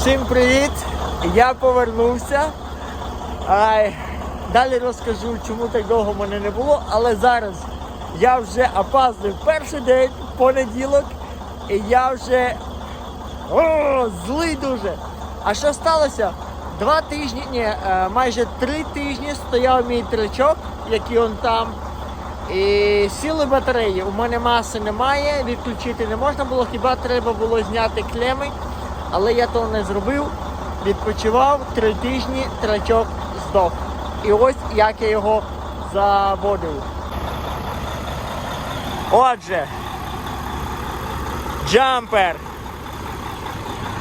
Всім привіт! Я повернувся. Далі розкажу, чому так довго мене не було, але зараз я вже опаздую перший день, понеділок, і я вже о, злий дуже. А що сталося? Два тижні, ні, е, майже три тижні стояв мій тричок, який он там. І сіли батареї. У мене маси немає, відключити не можна було, хіба треба було зняти клеми. Але я того не зробив. Відпочивав три тижні, трачок здох. І ось як я його заводив. Отже, джампер.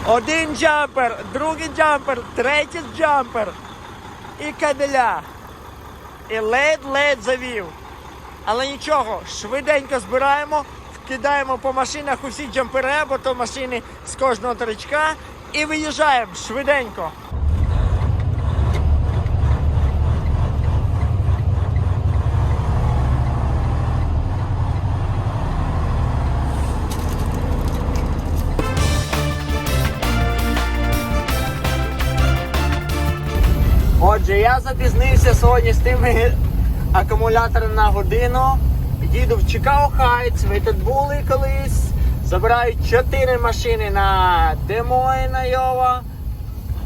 Один джампер, другий джампер, третій джампер і кабеля. І ледь-ледь завів. Але нічого, швиденько збираємо, вкидаємо по машинах усі джампери, бо то машини з кожного тричка і виїжджаємо швиденько. Отже, я запізнився сьогодні з тими акумуляторами на годину. Їду в Чикаго Хайтс, ви тут були колись. Забираю 4 машини на Демойн, Айова.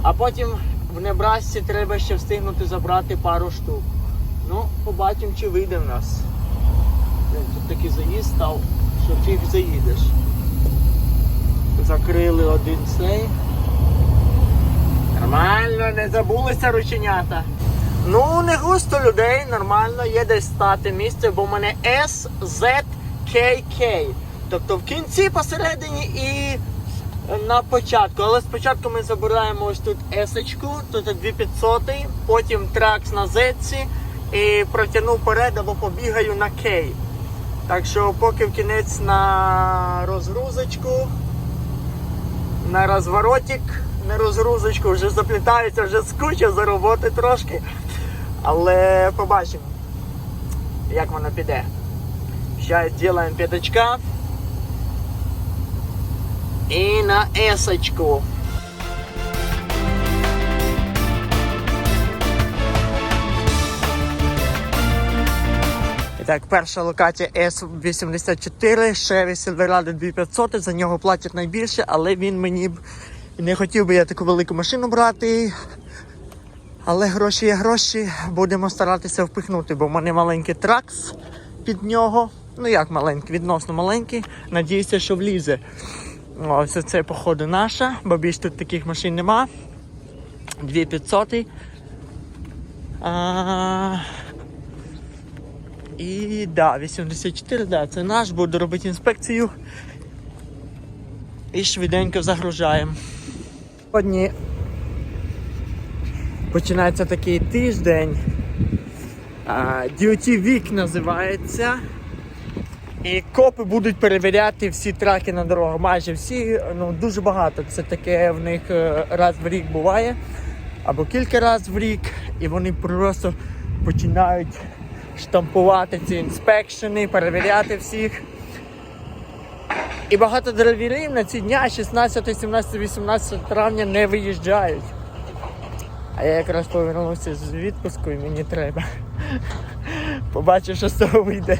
А потім в Небрасці треба ще встигнути забрати пару штук. Ну, побачимо, чи вийде в нас. Тут такий заїзд став, що фіг заїдеш. Закрили один цей. Нормально, не забулися рученята. Ну, не густо людей, нормально, є десь стати місце, бо в мене SZKK. Тобто в кінці, посередині і на початку. Але спочатку ми забираємо ось тут S-очку, тут 2500, потім тракс на Z і протягну вперед або побігаю на K. Так що поки в кінець на розгрузочку на розворотик, на розгрузочку вже заплітаються, вже скуча за роботи трошки. Але побачимо, як воно піде. Зараз зробимо п'ятачка. І на есочку. Так, перша локація S84, Chevy Silverado 2500, за нього платять найбільше, але він мені б не хотів би я таку велику машину брати. Але гроші є гроші, будемо старатися впихнути, бо в мене маленький тракс під нього. Ну як маленький, відносно маленький. Надіюся, що влізе. Ось це, походу, наша, бо більш тут таких машин нема. 2500. А... І да, 84, да, це наш, буду робити інспекцію. І швиденько загружаємо. Сьогодні починається такий тиждень. Duty Week називається. І копи будуть перевіряти всі траки на дорогах. Майже всі, ну дуже багато. Це таке в них е, раз в рік буває. Або кілька разів в рік. І вони просто починають штампувати ці інспекшени, перевіряти всіх. І багато драйверів на ці дня 16, 17, 18 травня не виїжджають. А я якраз повернувся з відпуску і мені треба. Побачив, що з того вийде.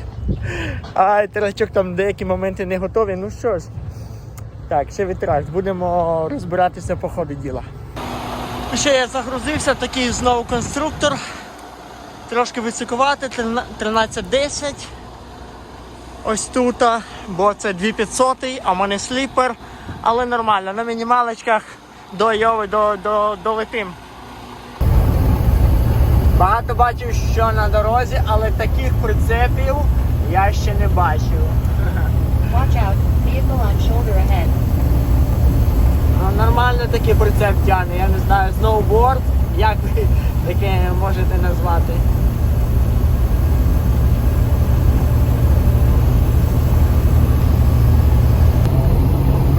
А трачок там деякі моменти не готові. Ну що ж, так, ще вітраж. Будемо розбиратися по ходу діла. Ще я загрузився, такий знову конструктор. Трошки високувати, 1310. Ось тут, бо це 2500, а в мене сліпер, але нормально, на мінімалочках до Йови до, до, долетим. Багато бачив, що на дорозі, але таких прицепів я ще не бачив. Watch out, vehicle on shoulder ahead. Ну, нормально такий прицеп тягне, я не знаю, сноуборд, як ви таке можете назвати.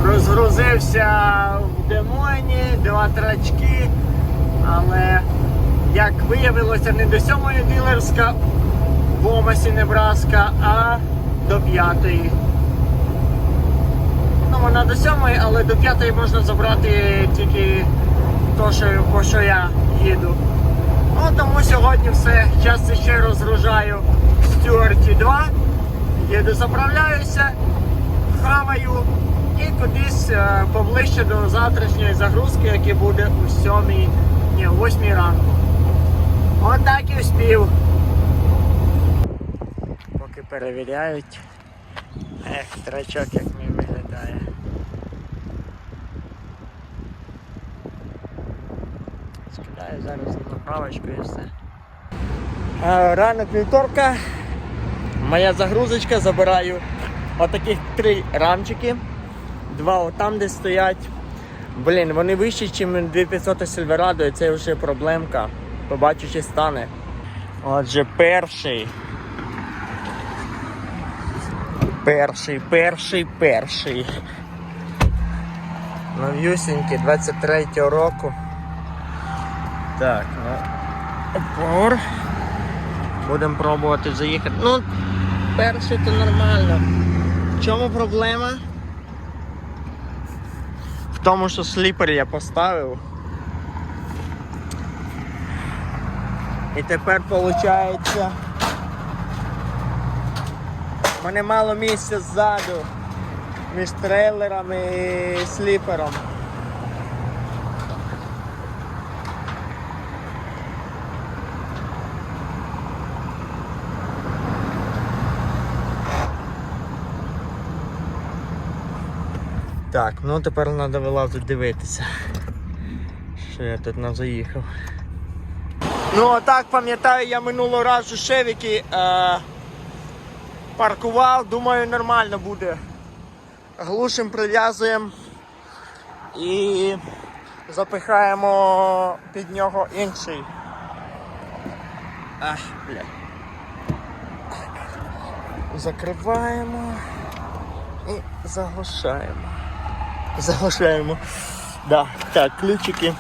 Розгрузився в Демоні, два трачки, але як виявилося, не до сьомої дилерська в Омасі Небраска, а до п'ятої. Ну, додому на до сьомої, але до п'ятої можна забрати тільки то, що, по що я їду. Ну тому сьогодні все. Зараз ще розгружаю Стюарті 2. Їду, заправляюся, хаваю і кудись е, поближче до завтрашньої загрузки, яка буде у 7, ні, о 8 ранку. Отак і вспів. Поки перевіряють. Ех, трачок як мій виглядає. Скидаю зараз на заправочку і все. Е, Ранок вівторка. Моя загрузочка забираю отаких три рамчики. Два отам, де стоять. Блін, вони вищі, ніж 2500 Silverado, і це вже проблемка. Побачу, чи стане. Отже, перший. Перший, перший, перший. Новюсінький 23-го року. Так, ну. Опор. Будемо пробувати заїхати. Ну, перший то нормально. В чому проблема? В тому, що сліпер я поставив. І тепер виходить. У мене мало місця ззаду між трейлером і сліпером. Так, ну тепер треба вилазити дивитися. Що я тут не заїхав. Ну а так пам'ятаю, я минулого разу шевіки е, паркував, думаю, нормально буде. Глушим прив'язуємо і запихаємо під нього інший. Ах, бля. Закриваємо і заглушаємо. Заглушаємо. Да. Так, ключики.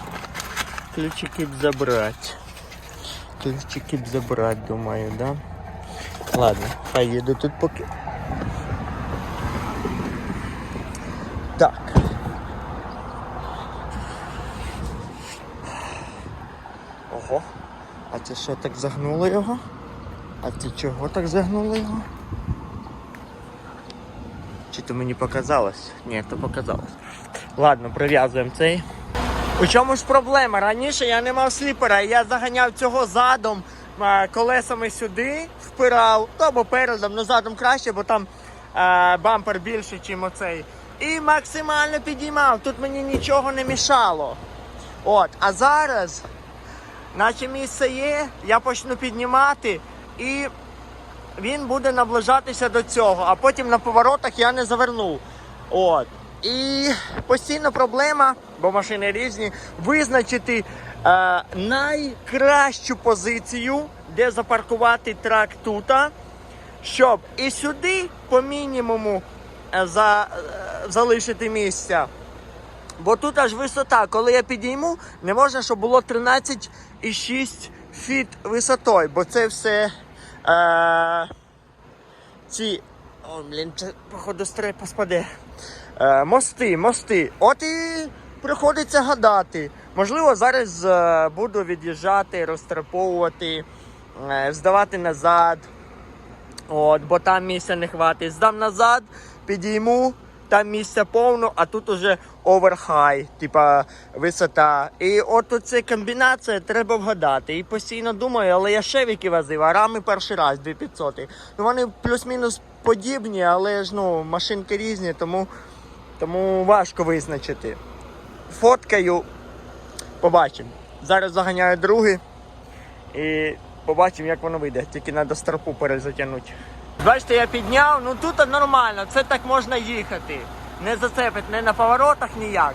Ключики забрати. Ключики б забрати, думаю, да? Ладно, хай тут поки. Так. Ого. А це що так загнуло його? А це чого так загнуло його? Чи то мені показалось? Ні, то показалось. Ладно, прив'язуємо цей. У чому ж проблема? Раніше я не мав сліпера, і я заганяв цього задом, колесами сюди, впирав, то або передом, ну задом краще, бо там е, бампер більший, ніж оцей. І максимально підіймав. Тут мені нічого не мішало. От, а зараз, наче місце є, я почну піднімати і він буде наближатися до цього, а потім на поворотах я не заверну. От. І постійно проблема, бо машини різні, визначити е, найкращу позицію, де запаркувати трак тута, щоб і сюди по мінімуму е, за, е, залишити місця. Бо тут аж висота, коли я підійму, не можна, щоб було 13,6 фіт висотою, бо це все е, ці. О, блін, це, походу стрепа спаде. Е, мости, мости. От і приходиться гадати. Можливо, зараз е, буду від'їжджати, розтраповувати, е, здавати назад. От, бо там місця не хватить. Здам назад, підійму, там місця повно, а тут уже оверхай, типа висота. І от оце комбінація треба вгадати. І постійно думаю, але я шевіки возив, а рами перший раз 2500. Ну вони плюс-мінус подібні, але ж ну, машинки різні, тому, тому важко визначити. Фоткаю, побачимо. Зараз заганяю другий і побачимо, як воно вийде. Тільки треба стропу перезатягнути. Бачите, я підняв, ну тут нормально, це так можна їхати. Не зацепить не на поворотах ніяк.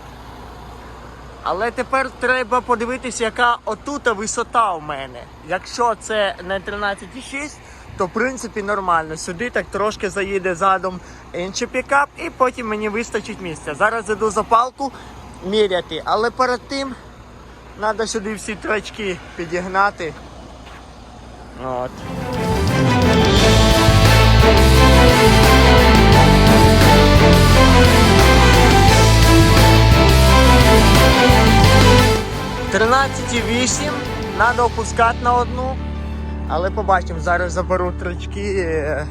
Але тепер треба подивитися, яка отута висота у мене. Якщо це не 13,6, то в принципі нормально. Сюди так трошки заїде задом інший пікап, і потім мені вистачить місця. Зараз йду за палку міряти, але перед тим треба сюди всі трачки підігнати. От. Тринадцять вісім треба опускати на одну. Але побачимо, зараз заберу трички, е,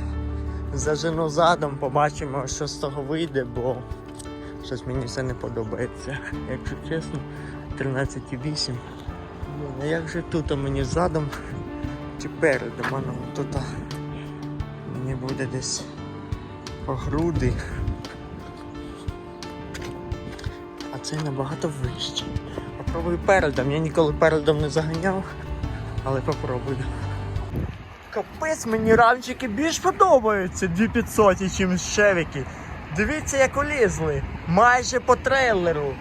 зажену задом, побачимо, що з того вийде, бо щось мені все не подобається. Якщо чесно, 13,8. А як же тут мені задом чи передом? Ну, тут мені буде десь по груди. А це набагато вище. Попробую передом. Я ніколи передом не заганяв, але попробую. Капець, мені рамчики більш подобаються 2500, чим шевіки. Дивіться, як улізли. Майже по трейлеру.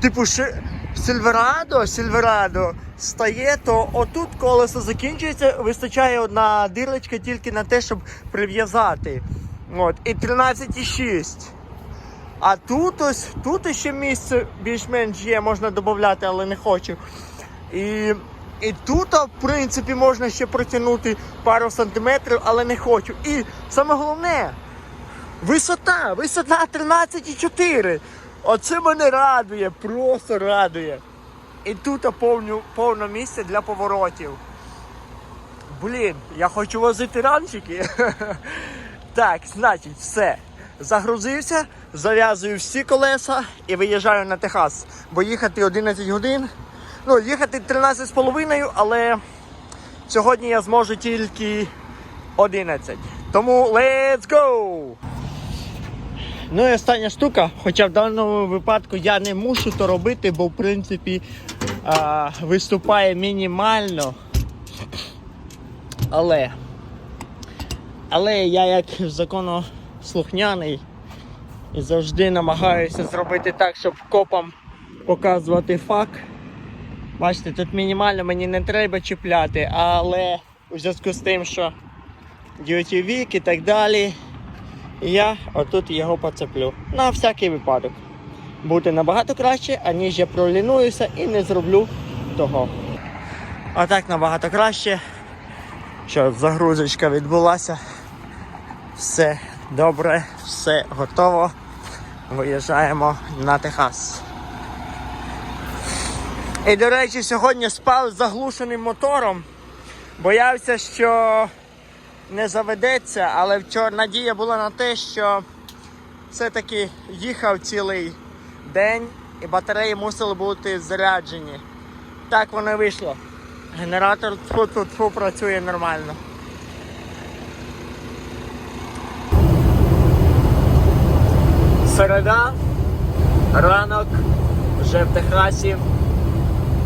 Типу, ще Сильверадо, Сильверадо стає, то отут колесо закінчується, вистачає одна дирочка тільки на те, щоб прив'язати. От, і 13,6. А тут ось, тут ще місце більш-менш є, можна додати, але не хочу. І, і тут, в принципі, можна ще протягнути пару сантиметрів, але не хочу. І саме головне, висота, висота 13,4. Оце мене радує, просто радує. І тут повню, повне місце для поворотів. Блін, я хочу возити рамчики. Так, значить, все. Загрузився, зав'язую всі колеса і виїжджаю на Техас. Бо їхати 11 годин. Ну, їхати 13 з половиною, але сьогодні я зможу тільки 11. Тому let's go! Ну і остання штука, хоча в даному випадку я не мушу то робити, бо в принципі а, виступає мінімально. Але. Але я як законослухняний і завжди намагаюся зробити так, щоб копам показувати факт. Бачите, тут мінімально мені не треба чіпляти, але у зв'язку з тим, що duty вік і так далі, я отут його поцеплю. На всякий випадок. Буде набагато краще, аніж я пролінуюся і не зроблю того. А так набагато краще. Що загрузочка відбулася. Все добре, все готово. Виїжджаємо на Техас. І, до речі, сьогодні спав з заглушеним мотором. Боявся, що не заведеться, але вчора надія була на те, що все-таки їхав цілий день і батареї мусили бути заряджені. Так воно і вийшло. Генератор тфу-тфу-тфу працює нормально. Середа, ранок, вже в Техасі.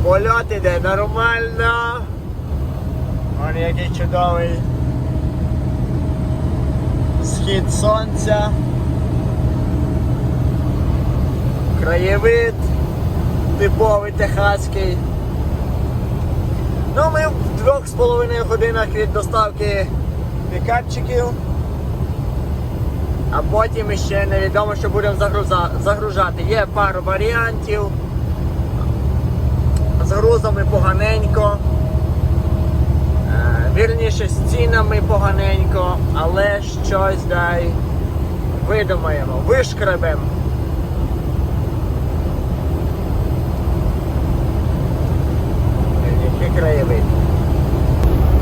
Польот іде нормально. Вон який чудовий схід сонця. Краєвид типовий техаський. Ну, ми в двох з половиною годинах від доставки пікапчиків. А потім ще невідомо, що будемо загружати. Є пару варіантів. З поганенько. Е, Вірніше з цінами поганенько, але щось дай видумаємо, вишкребемо. Який краєвид.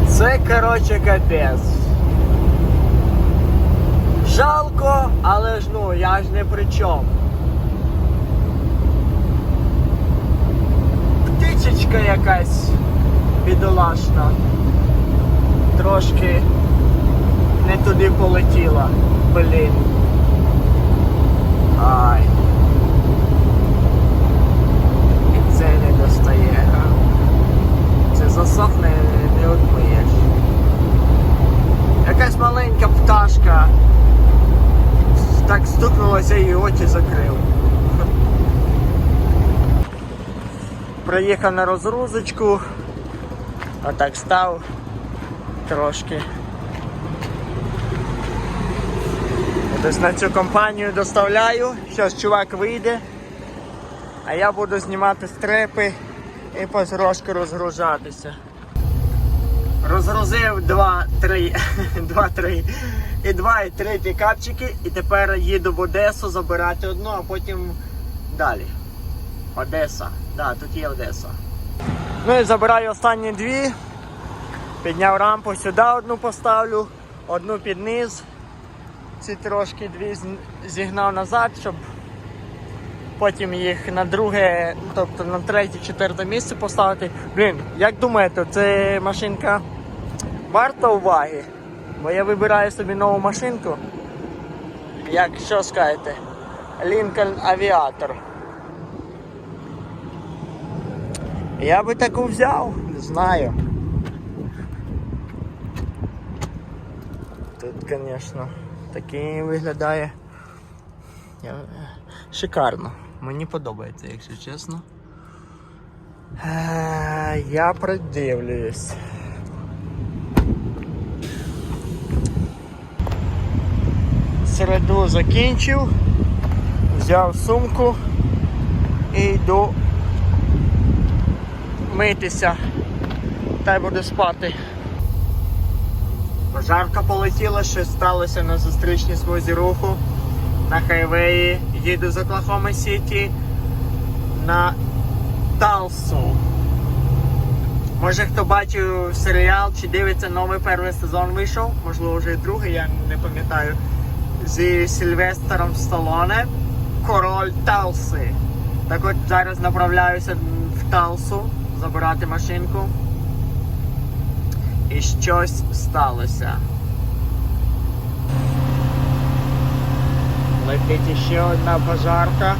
Це коротше капець. Жалко, але ж ну я ж не при чому. Птичечка якась бідолашна. Трошки не туди полетіла. Блін. Ай. І це не достає, а? Це засохне, не отмиєш. Якась маленька пташка. Так стукнулася і очі закрив. Приїхав на розгрузочку. Отак став трошки. Ось на цю компанію доставляю. Зараз чувак вийде, а я буду знімати стрепи і потрошки розгружатися. Розгрузив 2-3 2-3 і 2 і 3 пікапчики і тепер їду в Одесу забирати одну, а потім далі. Одеса. Да, тут є Одеса. Ну і забираю останні дві. Підняв рампу, сюди одну поставлю, одну під низ. Ці трошки дві зігнав назад, щоб потім їх на друге, тобто на третє, четверте місце поставити. Блін, як думаєте, це машинка варта уваги? Бо я вибираю собі нову машинку. Як що скажете? Lincoln Aviator. Я би таку взяв, не знаю. Тут, звісно, такий виглядає. Шикарно. Мені подобається, якщо чесно. Е, Я придивлююсь. Середу закінчив, взяв сумку і йду митися та й буду спати. Пожарка полетіла, щось сталося на зустрічній смузі руху на хайвеї. Їду з Оклахома Сіті на Талсу. Може хто бачив серіал чи дивиться новий перший сезон вийшов, можливо вже і другий, я не пам'ятаю. Зі Сільвестером Сталоне Король Талси. Так от зараз направляюся в Талсу забирати машинку. І щось сталося. Летить ще одна пожарка.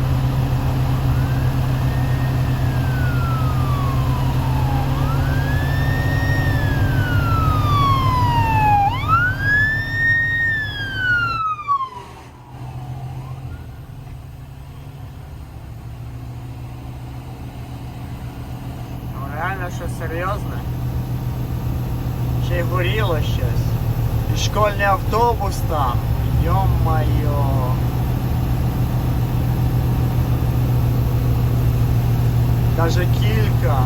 Ну реально що серйозне? Ще й горіло щось. І школьний автобус там. Йо-майо. Даже кілька.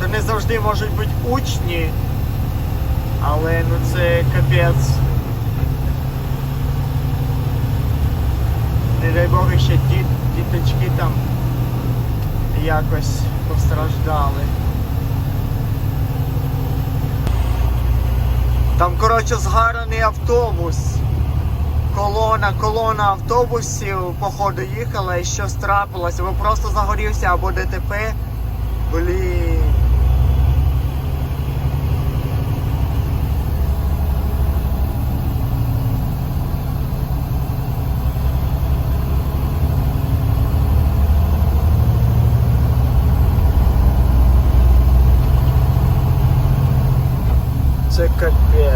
То не завжди можуть бути учні, але ну це капець. Не дай Бог ще діт, діточки там якось постраждали. Там, коротше, згараний автобус. Колона, колона автобусів, походу, їхала і щось трапилося, або просто загорівся, або ДТП. Блін. Це капець.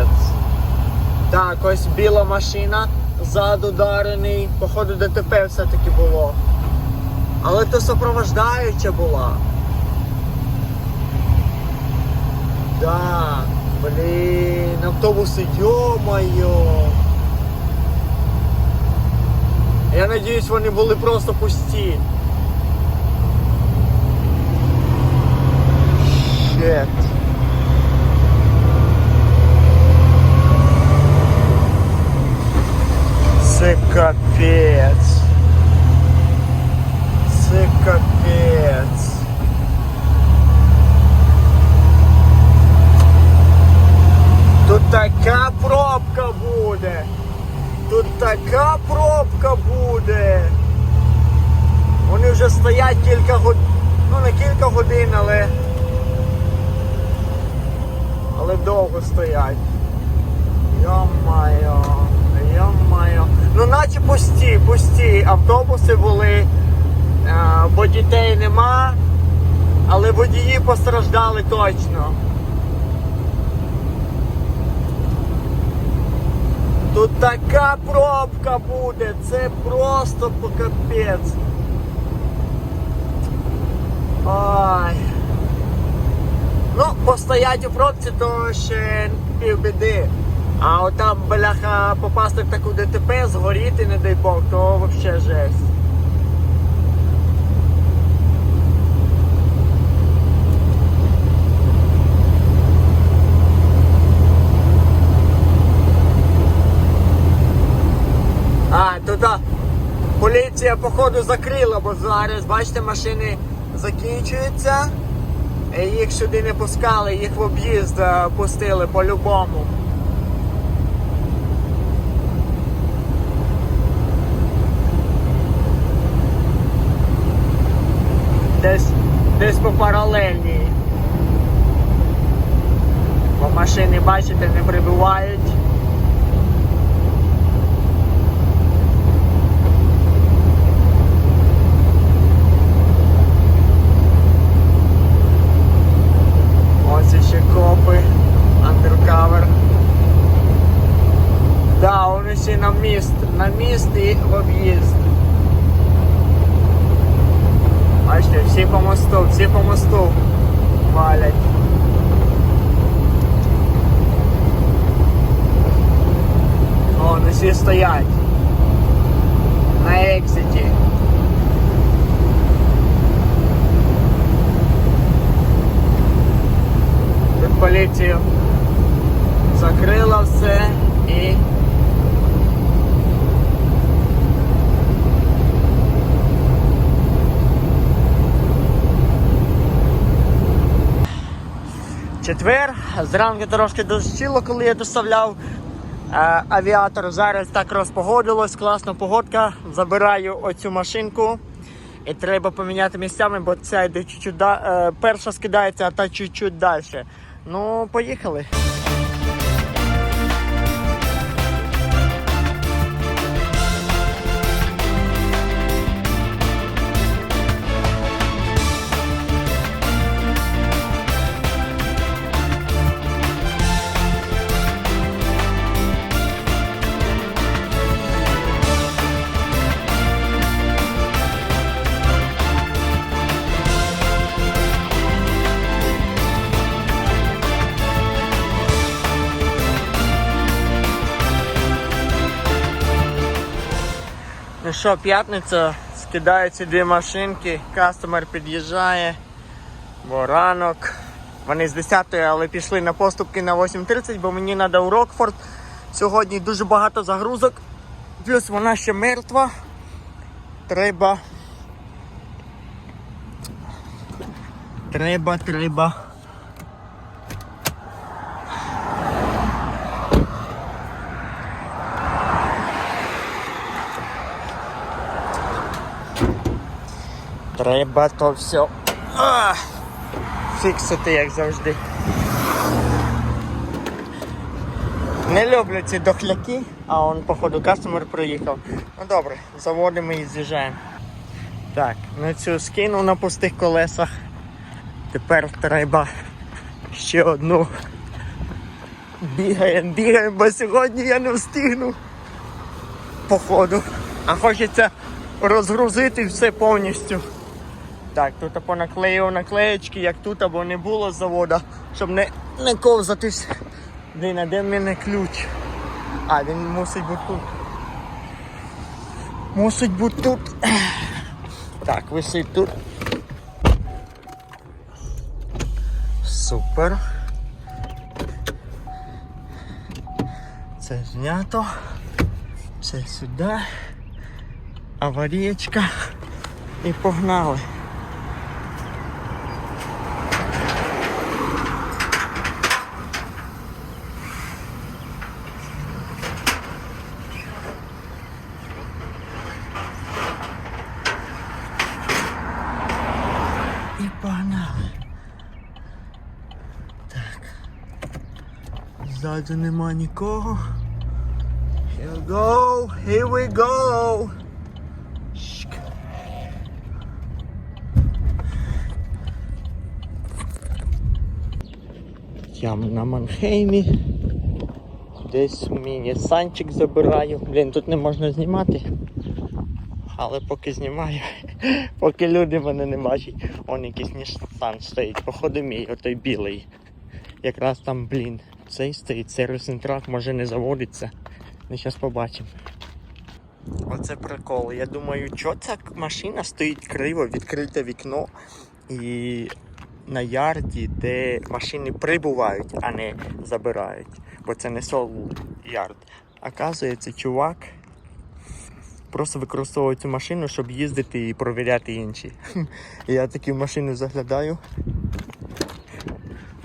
Так, ось біла машина, ззаду ударений, походу ДТП все-таки було. Але то супровождаюча була. Да, блін, автобуси, йо-моє. Я надіюсь, вони були просто пусті. Щет. Це капець. Це капець. Тут така пробка буде. Тут така пробка буде. Вони вже стоять кілька годин. Ну не кілька годин, але. Але довго стоять. Йо-майо, йо-майо. Ну наче пусті, пусті автобуси були, е, бо дітей нема, але водії постраждали точно. Тут така пробка буде, це просто по капець. Ой. Ну, постоять у пробці, то ще півбіди. А отам, там, бляха, попасти в таку ДТП, згоріти, не дай Бог, то взагалі жесть. А, тут а, Поліція, походу, закрила, бо зараз, бачите, машини закінчуються. І їх сюди не пускали, їх в об'їзд е, пустили по-любому. Десь, десь по паралельній. Бо машини, бачите, не прибувають. Ось ще копи, андеркавер. Да, вони ще на міст, на міст і в об'їзд. Бачите, всі по мосту, всі по мосту валять. О, вони всі стоять. На екситі. Тут поліцію закрила все і. Четвер. Зранку трошки дощило, коли я доставляв е, авіатор. Зараз так розпогодилось, класна погодка. Забираю оцю машинку. І треба поміняти місцями, бо ця йде чуть-чуть да... е, перша скидається, а та чуть-чуть далі. Ну, поїхали. Що, п'ятниця, скидаються дві машинки, кастомер під'їжджає, бо ранок. Вони з 10 але пішли на поступки на 8.30, бо мені треба у Рокфорд. Сьогодні дуже багато загрузок. Плюс вона ще мертва. Треба. Треба, треба. Треба то все а, фіксити, як завжди. Не люблю ці дохляки, а он, походу, кастомер приїхав. Ну добре, заводимо і з'їжджаємо. Так, на цю скинув на пустих колесах. Тепер треба ще одну. Бігаємо, бігаємо, бо сьогодні я не встигну. Походу. А хочеться розгрузити все повністю. Так, тут понаклеїв наклеєчки, як тут або не було заводу, щоб не, не ковзатись. Блін, а де в мене ключ? А, він мусить бути тут. Мусить бути тут. Так, висить тут. Супер. Це знято. Це сюди. Аварієчка. І погнали. І погнали. Так. Ззаду нема нікого. Here we go, here we go. Я на Манхеймі. Десь мій санчик забираю. Блін, тут не можна знімати. Але поки знімаю, поки люди мене не бачать, он якийсь Nissan стоїть, походу мій, отой білий. Якраз там, блін, цей стоїть, сервісний трак може не заводиться. Ну зараз побачимо. Оце прикол. Я думаю, що ця машина стоїть криво, відкрите вікно і на ярді, де машини прибувають, а не забирають. Бо це не сол ярд. Оказується, чувак просто використовую цю машину, щоб їздити і провіряти інші. Я такі в машину заглядаю.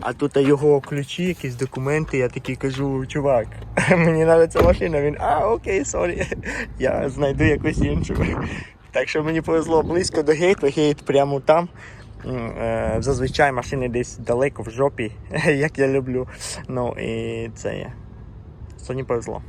А тут його ключі, якісь документи, я такий кажу, чувак, мені нравиться машина. Він, а, окей, сорі, я знайду якусь іншу. Так що мені повезло близько до гейту, гейт прямо там. Е, Зазвичай машини десь далеко в жопі, як я люблю. Ну і це є. Соні повезло.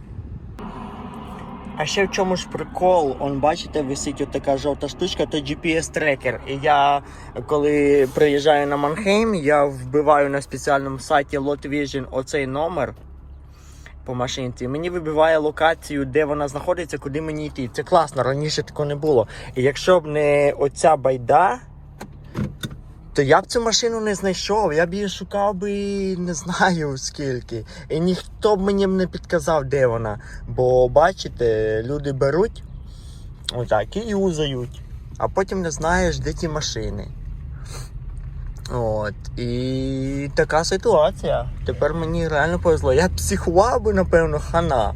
А ще в чому ж прикол, он бачите, висить така жовта штучка, то GPS-трекер. І я, коли приїжджаю на Манхейм, я вбиваю на спеціальному сайті Lot Vision оцей номер по машинці. Мені вибиває локацію, де вона знаходиться, куди мені йти. Це класно, раніше такого не було. І якщо б не оця байда, то я б цю машину не знайшов. Я б її шукав би не знаю скільки. І ніхто б мені не підказав, де вона. Бо бачите, люди беруть отак і юзають, а потім не знаєш, де ті машини. От. І така ситуація. Тепер мені реально повезло. Я психував би, напевно, хана.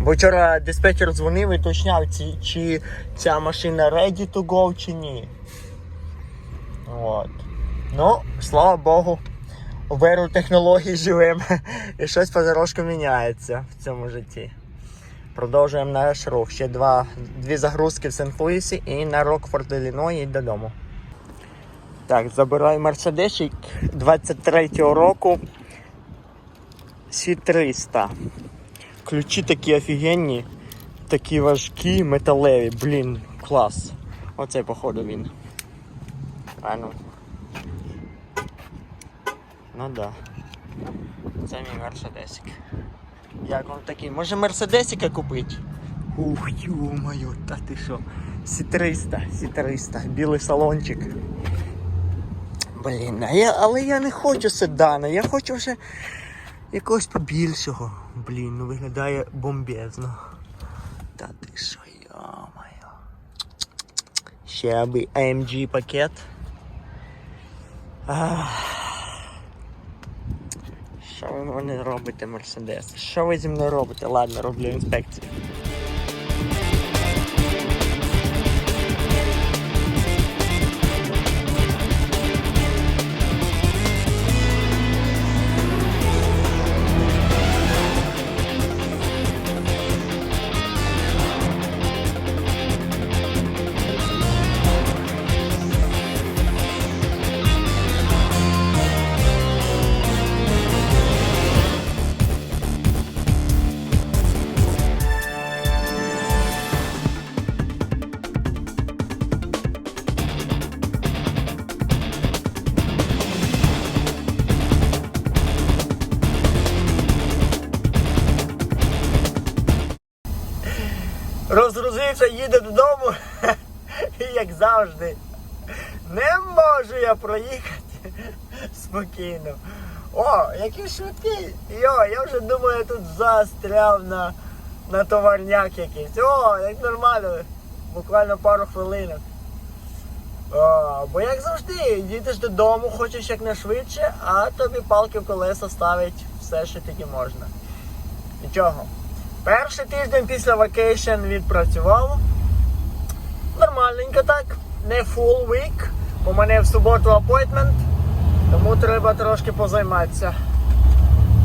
Бо вчора диспетчер дзвонив і уточняв, чи, чи ця машина ready to go чи ні. От. Ну, слава Богу, в еру технологій живемо. І щось потрошку міняється в цьому житті. Продовжуємо наш рух. Ще два, дві загрузки в Сент-Луісі і на Рокфорд, Ілліной і додому. Так, забираю Мерседесик 23-го року. Сі-300. Ключі такі офігенні, такі важкі, металеві. Блін, клас. Оце, походу, він. А ну. Ну да. Це мій мерседесик. Як він такий? Може мерседесика купити? Ух, ё-моє, та ти що? Сі-300, Сі-300, білий салончик. Блін, а я, але я не хочу седана, я хочу вже якогось побільшого. Блін, ну виглядає бомбезно. Та ти що, йо-моє. Ще аби AMG пакет. Що ви мене робите, Мерседес? Що ви зі мною робите? Ладно, роблю інспекцію. Розгрузився, їде додому. І як завжди. Не можу я проїхати спокійно. О, який швидкий. Йо, я вже думаю, я тут застряв на, на товарняк якийсь. О, як нормально. Буквально пару хвилинок. О, бо як завжди, їдеш додому, хочеш якнайшвидше, а тобі палки в колеса ставить все, що тільки можна. Нічого. Перший тиждень після вакейшн відпрацював. Нормальненько так. Не full week. У мене в суботу апойтмент, тому треба трошки позайматися.